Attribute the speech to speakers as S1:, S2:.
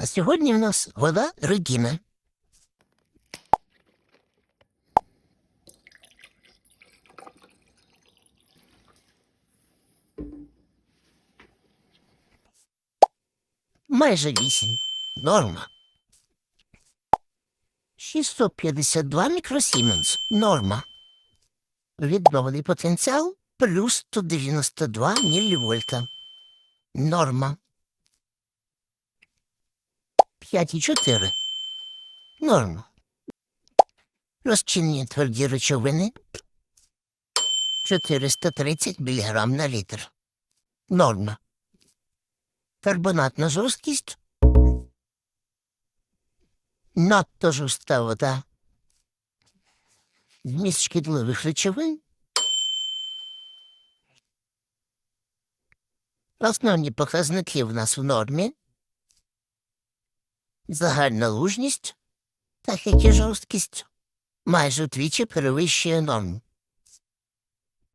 S1: А сьогодні в нас вода Регіна. Майже вісім. Норма. 652 мікросіменс. Норма. Відновлений потенціал плюс 192 мілівольта. Норма. 5,4. Норма. Розчинні тверді речовини 430 мг на літр. Норма. Карбонатна жорсткість. Надто жорстка вода. Вміст шкідливих речовин. Основні показники в нас в нормі. Загальна лужність, так як і жорсткість, майже вдвічі перевищує норму.